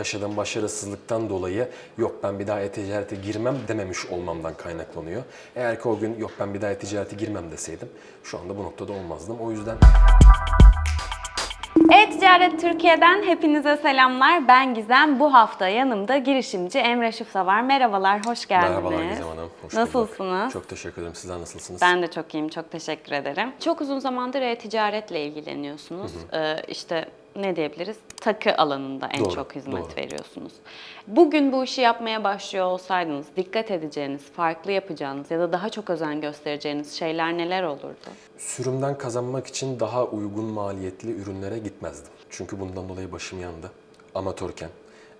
yaşadığım başarısızlıktan dolayı yok ben bir daha e-ticarete girmem dememiş olmamdan kaynaklanıyor. Eğer ki o gün yok ben bir daha e-ticarete girmem deseydim şu anda bu noktada olmazdım. O yüzden E-Ticaret Türkiye'den hepinize selamlar. Ben Gizem. Bu hafta yanımda girişimci Emre Şıfsa var. Merhabalar, hoş geldiniz. merhabalar Gizem Hanım. Hoş bulduk. Nasılsınız? Çok teşekkür ederim. Sizler nasılsınız? Ben de çok iyiyim, çok teşekkür ederim. Çok uzun zamandır e-ticaretle ilgileniyorsunuz. Ee, işte ne diyebiliriz? Takı alanında en Doğru, çok hizmet doğru. veriyorsunuz. Bugün bu işi yapmaya başlıyor olsaydınız dikkat edeceğiniz, farklı yapacağınız ya da daha çok özen göstereceğiniz şeyler neler olurdu? Sürümden kazanmak için daha uygun maliyetli ürünlere gitmezdim. Çünkü bundan dolayı başım yandı. Amatörken,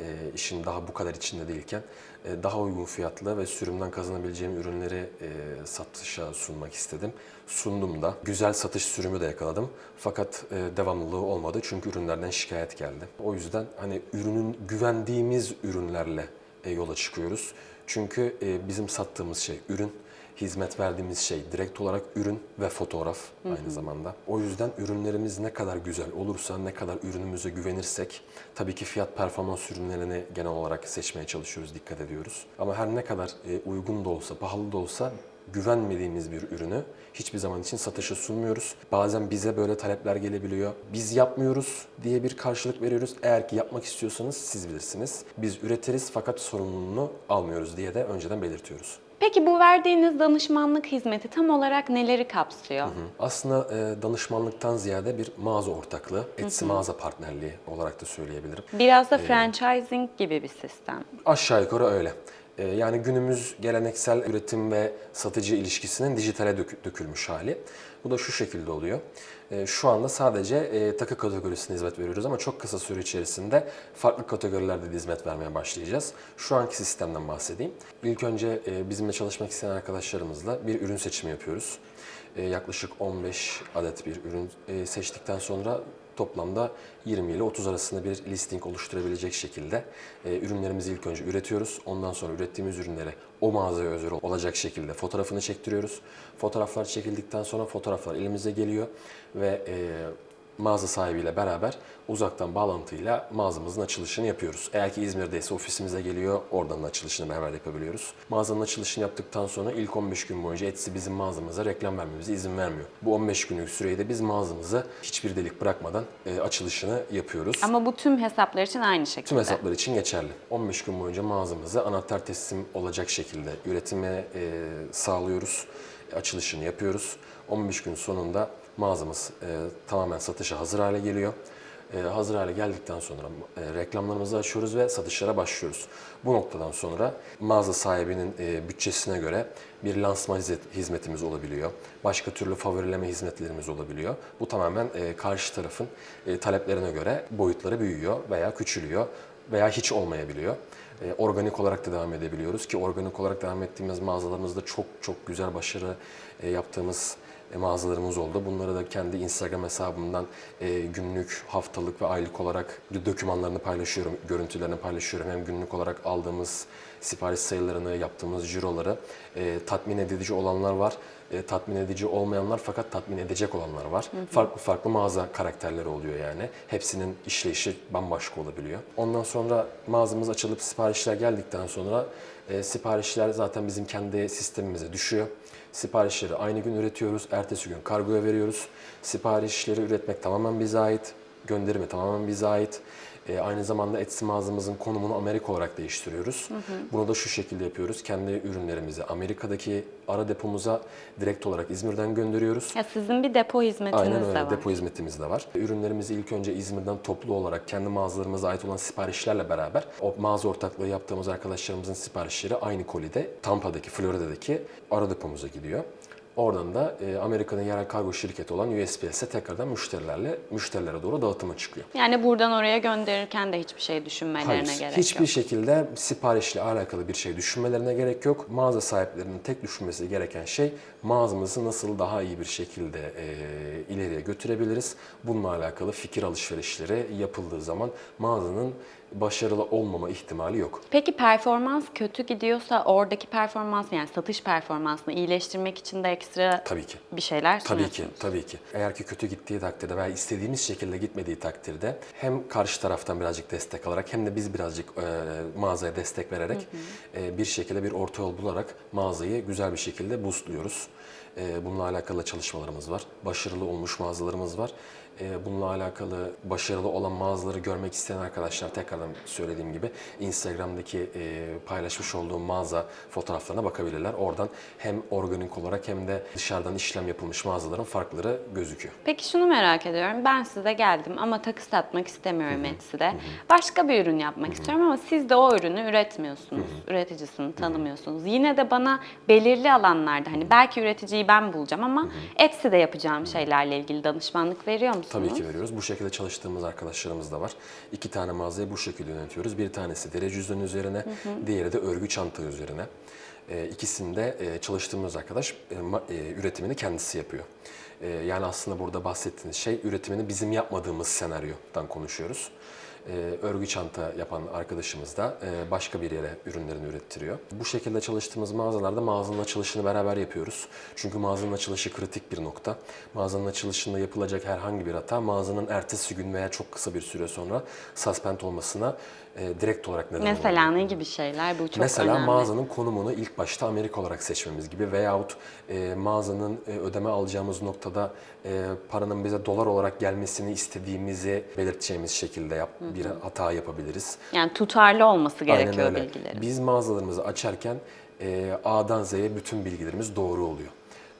e, işin daha bu kadar içinde değilken e, daha uygun fiyatlı ve sürümden kazanabileceğim ürünleri e, satışa sunmak istedim. Sundum da. Güzel satış sürümü de yakaladım. Fakat e, devamlılığı olmadı çünkü ürünlerden şikayet geldi. O yüzden hani ürünün güvendiğimiz ürünlerle e, yola çıkıyoruz. Çünkü e, bizim sattığımız şey ürün, hizmet verdiğimiz şey direkt olarak ürün ve fotoğraf aynı zamanda. O yüzden ürünlerimiz ne kadar güzel olursa, ne kadar ürünümüze güvenirsek tabii ki fiyat performans ürünlerini genel olarak seçmeye çalışıyoruz, dikkat ediyoruz. Ama her ne kadar e, uygun da olsa, pahalı da olsa güvenmediğimiz bir ürünü hiçbir zaman için satışa sunmuyoruz. Bazen bize böyle talepler gelebiliyor. Biz yapmıyoruz diye bir karşılık veriyoruz. Eğer ki yapmak istiyorsanız siz bilirsiniz. Biz üretiriz fakat sorumluluğunu almıyoruz diye de önceden belirtiyoruz. Peki bu verdiğiniz danışmanlık hizmeti tam olarak neleri kapsıyor? Aslında e, danışmanlıktan ziyade bir mağaza ortaklığı, Etsy mağaza partnerliği olarak da söyleyebilirim. Biraz da franchising gibi bir sistem. Aşağı yukarı öyle. Ee, Yani günümüz geleneksel üretim ve satıcı ilişkisinin dijitale dök- dökülmüş hali. Bu da şu şekilde oluyor. Ee, Şu anda sadece e, takı kategorisine hizmet veriyoruz ama çok kısa süre içerisinde farklı kategorilerde de hizmet vermeye başlayacağız. Şu anki sistemden bahsedeyim. İlk önce e, bizimle çalışmak isteyen arkadaşlarımızla bir ürün seçimi yapıyoruz. E, Yaklaşık 15 adet bir ürün seçtikten sonra toplamda 20 ile 30 arasında bir listing oluşturabilecek şekilde e, ürünlerimizi ilk önce üretiyoruz. Ondan sonra ürettiğimiz ürünleri o mağazaya özel olacak şekilde fotoğrafını çektiriyoruz. Fotoğraflar çekildikten sonra fotoğraflar elimize geliyor ve e, mağaza sahibiyle beraber uzaktan bağlantıyla mağazamızın açılışını yapıyoruz. Eğer ki İzmir'deyse ofisimize geliyor, oradan da açılışını beraber yapabiliyoruz. Mağazanın açılışını yaptıktan sonra ilk 15 gün boyunca Etsy bizim mağazamıza reklam vermemize izin vermiyor. Bu 15 günlük süreyi de biz mağazamızı hiçbir delik bırakmadan e, açılışını yapıyoruz. Ama bu tüm hesaplar için aynı şekilde. Tüm hesaplar için geçerli. 15 gün boyunca mağazamıza anahtar teslim olacak şekilde üretime e, sağlıyoruz. E, Açılışını yapıyoruz. 15 gün sonunda mağazamız e, tamamen satışa hazır hale geliyor. E, hazır hale geldikten sonra e, reklamlarımızı açıyoruz ve satışlara başlıyoruz. Bu noktadan sonra mağaza sahibinin e, bütçesine göre bir lansman hizmet- hizmetimiz olabiliyor. Başka türlü favorileme hizmetlerimiz olabiliyor. Bu tamamen e, karşı tarafın e, taleplerine göre boyutları büyüyor veya küçülüyor veya hiç olmayabiliyor. E, organik olarak da devam edebiliyoruz ki organik olarak devam ettiğimiz mağazalarımızda çok çok güzel başarı e, yaptığımız e, mağazalarımız oldu. Bunları da kendi Instagram hesabımdan e, günlük, haftalık ve aylık olarak dokümanlarını paylaşıyorum, görüntülerini paylaşıyorum. Hem günlük olarak aldığımız sipariş sayılarını, yaptığımız ciroları e, tatmin edici olanlar var. E, tatmin edici olmayanlar fakat tatmin edecek olanlar var. Farklı farklı mağaza karakterleri oluyor yani. Hepsinin işleyişi bambaşka olabiliyor. Ondan sonra mağazamız açılıp siparişler geldikten sonra e, siparişler zaten bizim kendi sistemimize düşüyor. Siparişleri aynı gün üretiyoruz. Ertesi gün kargoya veriyoruz. Siparişleri üretmek tamamen bize ait. Gönderimi tamamen bize ait. E, aynı zamanda Etsy mağazamızın konumunu Amerika olarak değiştiriyoruz. Bunu da şu şekilde yapıyoruz. Kendi ürünlerimizi Amerika'daki ara depomuza direkt olarak İzmir'den gönderiyoruz. Ya sizin bir depo hizmetiniz Aynen de öyle. var. Depo hizmetimiz de var. Ürünlerimizi ilk önce İzmir'den toplu olarak kendi mağazalarımıza ait olan siparişlerle beraber o mağaza ortaklığı yaptığımız arkadaşlarımızın siparişleri aynı kolide Tampa'daki, Florida'daki ara depomuza gidiyor. Oradan da e, Amerika'nın yerel kargo şirketi olan USPS'e tekrardan müşterilerle müşterilere doğru dağıtıma çıkıyor. Yani buradan oraya gönderirken de hiçbir şey düşünmelerine Hayır, gerek hiçbir yok. şekilde siparişle alakalı bir şey düşünmelerine gerek yok. Mağaza sahiplerinin tek düşünmesi gereken şey mağazamızı nasıl daha iyi bir şekilde e, ileriye götürebiliriz. Bununla alakalı fikir alışverişleri yapıldığı zaman mağazanın başarılı olmama ihtimali yok. Peki performans kötü gidiyorsa oradaki performans yani satış performansını iyileştirmek için de ekstra Tabii ki. bir şeyler Tabii ki, tabii ki. Eğer ki kötü gittiği takdirde veya istediğimiz şekilde gitmediği takdirde hem karşı taraftan birazcık destek alarak hem de biz birazcık e, mağazaya destek vererek e, bir şekilde bir orta yol bularak mağazayı güzel bir şekilde boostluyoruz. E, bununla alakalı çalışmalarımız var. Başarılı olmuş mağazalarımız var. E, bununla alakalı başarılı olan mağazaları görmek isteyen arkadaşlar tekrardan söylediğim gibi Instagram'daki e, paylaşmış olduğum mağaza fotoğraflarına bakabilirler. Oradan hem organik olarak hem de dışarıdan işlem yapılmış mağazaların farkları gözüküyor. Peki şunu merak ediyorum. Ben size geldim ama takı satmak istemiyorum Etsy'de. Başka bir ürün yapmak istiyorum ama siz de o ürünü üretmiyorsunuz. Üreticisini tanımıyorsunuz. Yine de bana belirli alanlarda hani belki üreticiyi ben bulacağım ama Etsy'de yapacağım şeylerle ilgili danışmanlık veriyor musunuz? Tabii ki veriyoruz. Bu şekilde çalıştığımız arkadaşlarımız da var. İki tane mağazayı bu şekilde yönetiyoruz. Bir tanesi deri cüzdanı üzerine, diğeri de örgü çanta üzerine. E, ikisinde e, çalıştığımız arkadaş e, e, üretimini kendisi yapıyor. E, yani aslında burada bahsettiğiniz şey üretimini bizim yapmadığımız senaryodan konuşuyoruz. E, örgü çanta yapan arkadaşımız da e, başka bir yere ürünlerini ürettiriyor. Bu şekilde çalıştığımız mağazalarda mağazanın açılışını beraber yapıyoruz. Çünkü mağazanın açılışı kritik bir nokta. Mağazanın açılışında yapılacak herhangi bir hata mağazanın ertesi gün veya çok kısa bir süre sonra suspend olmasına e, direkt olarak neden olabilir. Mesela ne gibi şeyler? Bu çok Mesela önemli. mağazanın konumunu ilk başta Amerika olarak seçmemiz gibi veyahut e, mağazanın e, ödeme alacağımız noktada e, paranın bize dolar olarak gelmesini istediğimizi belirteceğimiz şekilde yap, bir hata yapabiliriz. Yani tutarlı olması Aynen gerekiyor öyle. bilgilerin. Biz mağazalarımızı açarken e, A'dan Z'ye bütün bilgilerimiz doğru oluyor.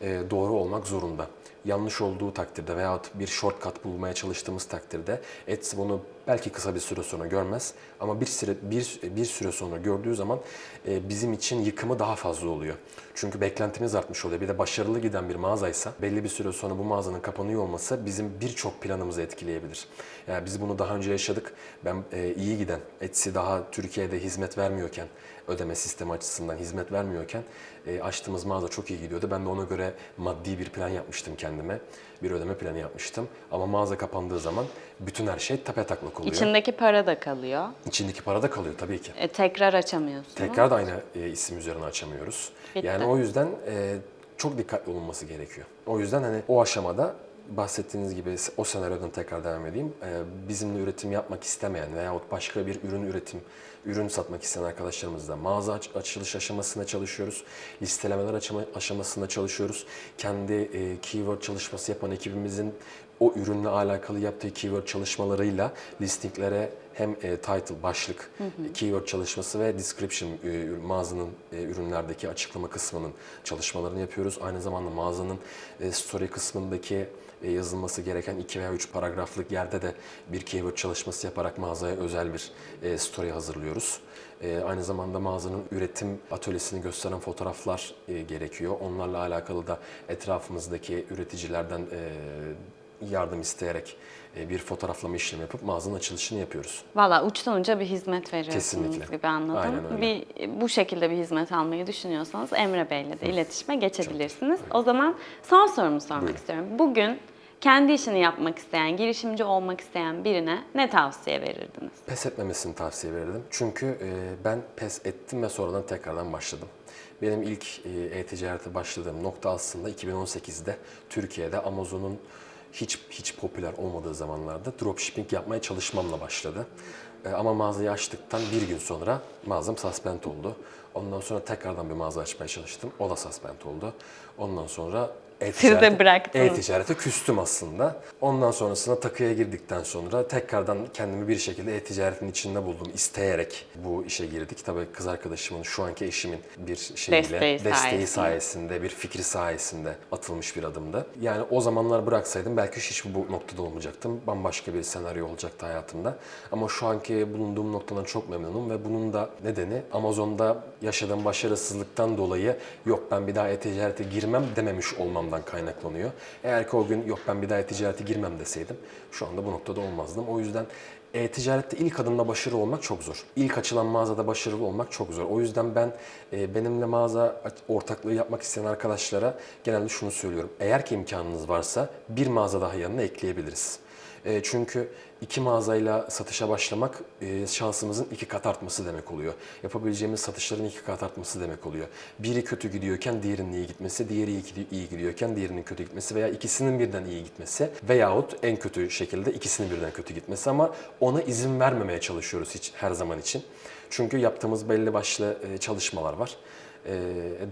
E, doğru olmak zorunda. Yanlış olduğu takdirde veyahut bir shortcut bulmaya çalıştığımız takdirde Etsy bunu belki kısa bir süre sonra görmez ama bir süre bir bir süre sonra gördüğü zaman e, bizim için yıkımı daha fazla oluyor. Çünkü beklentimiz artmış oluyor. Bir de başarılı giden bir mağazaysa belli bir süre sonra bu mağazanın kapanıyor olması bizim birçok planımızı etkileyebilir. Yani biz bunu daha önce yaşadık. Ben e, iyi giden Etsy daha Türkiye'de hizmet vermiyorken ödeme sistemi açısından hizmet vermiyorken e, açtığımız mağaza çok iyi gidiyordu. Ben de ona göre maddi bir plan yapmıştım kendime. Bir ödeme planı yapmıştım. Ama mağaza kapandığı zaman bütün her şey tepetaklak oluyor. İçindeki para da kalıyor. İçindeki para da kalıyor tabii ki. E, tekrar açamıyorsunuz. Tekrar da aynı e, isim üzerine açamıyoruz. Bitti. Yani o yüzden e, çok dikkatli olunması gerekiyor. O yüzden hani o aşamada bahsettiğiniz gibi o senaryodan tekrar devam edeyim. E, bizimle üretim yapmak istemeyen veyahut başka bir ürün üretim, ürün satmak isteyen arkadaşlarımızla mağaza aç- açılış aşamasında çalışıyoruz. Listelemeler açama- aşamasında çalışıyoruz. Kendi e, keyword çalışması yapan ekibimizin o ürünle alakalı yaptığı keyword çalışmalarıyla listinglere hem e, title, başlık, keyword çalışması ve description e, mağazanın e, ürünlerdeki açıklama kısmının çalışmalarını yapıyoruz. Aynı zamanda mağazanın e, story kısmındaki yazılması gereken 2 veya 3 paragraflık yerde de bir keyword çalışması yaparak mağazaya özel bir e, story hazırlıyoruz. E, aynı zamanda mağazanın üretim atölyesini gösteren fotoğraflar e, gerekiyor. Onlarla alakalı da etrafımızdaki üreticilerden e, yardım isteyerek e, bir fotoğraflama işlemi yapıp mağazanın açılışını yapıyoruz. Valla uçtan uca bir hizmet veriyorsunuz Kesinlikle. gibi anladım. Aynen öyle. Bir, bu şekilde bir hizmet almayı düşünüyorsanız Emre Bey'le de iletişime geçebilirsiniz. O zaman son sorumu sormak Buyurun. istiyorum. Bugün kendi işini yapmak isteyen, girişimci olmak isteyen birine ne tavsiye verirdiniz? Pes etmemesini tavsiye verirdim. Çünkü e, ben pes ettim ve sonradan tekrardan başladım. Benim ilk e, e-ticarete başladığım nokta aslında 2018'de Türkiye'de Amazon'un hiç hiç popüler olmadığı zamanlarda dropshipping yapmaya çalışmamla başladı. E, ama mağazayı açtıktan bir gün sonra mağazam suspend oldu. Ondan sonra tekrardan bir mağaza açmaya çalıştım. O da suspend oldu. Ondan sonra e-ticarete, bıraktınız. e-ticarete küstüm aslında. Ondan sonrasında takıya girdikten sonra tekrardan kendimi bir şekilde e-ticaretin içinde buldum. isteyerek bu işe girdik. Tabii kız arkadaşımın, şu anki eşimin bir şeyiyle, Desteği desteği, sayesinde. sayesinde, bir fikri sayesinde atılmış bir adımdı. Yani o zamanlar bıraksaydım belki hiç bu noktada olmayacaktım. Bambaşka bir senaryo olacaktı hayatımda. Ama şu anki bulunduğum noktadan çok memnunum ve bunun da nedeni Amazon'da yaşadığım başarısızlıktan dolayı yok ben bir daha e-ticarete girmem dememiş olmamdan kaynaklanıyor. Eğer ki o gün yok ben bir daha e-ticarete girmem deseydim şu anda bu noktada olmazdım. O yüzden e-ticarette ilk adımda başarılı olmak çok zor. İlk açılan mağazada başarılı olmak çok zor. O yüzden ben e, benimle mağaza ortaklığı yapmak isteyen arkadaşlara genelde şunu söylüyorum. Eğer ki imkanınız varsa bir mağaza daha yanına ekleyebiliriz. E, çünkü iki mağazayla satışa başlamak e, şansımızın iki kat artması demek oluyor. Yapabileceğimiz satışların iki kat artması demek oluyor. Biri kötü gidiyorken diğerinin iyi gitmesi, diğeri iyi, gidi- iyi gidiyorken diğerinin kötü gitmesi veya ikisinin birden iyi gitmesi veyahut en kötü şekilde ikisinin birden kötü gitmesi ama ona izin vermemeye çalışıyoruz hiç her zaman için. Çünkü yaptığımız belli başlı e, çalışmalar var.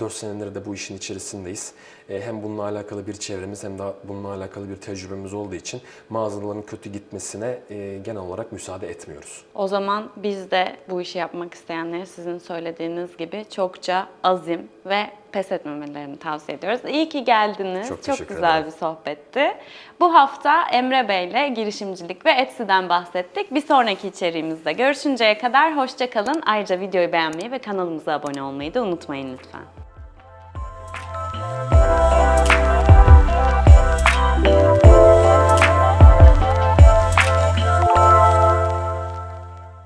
4 senedir de bu işin içerisindeyiz. E, Hem bununla alakalı bir çevremiz hem de bununla alakalı bir tecrübemiz olduğu için mağazaların kötü gitmesine e, genel olarak müsaade etmiyoruz. O zaman biz de bu işi yapmak isteyenlere sizin söylediğiniz gibi çokça azim ve pes etmemelerini tavsiye ediyoruz. İyi ki geldiniz. Çok teşekkür güzel ederim. bir sohbetti. Bu hafta Emre Bey ile girişimcilik ve Etsy'den bahsettik. Bir sonraki içeriğimizde görüşünceye kadar hoşça kalın. Ayrıca videoyu beğenmeyi ve kanalımıza abone olmayı da unutmayın lütfen.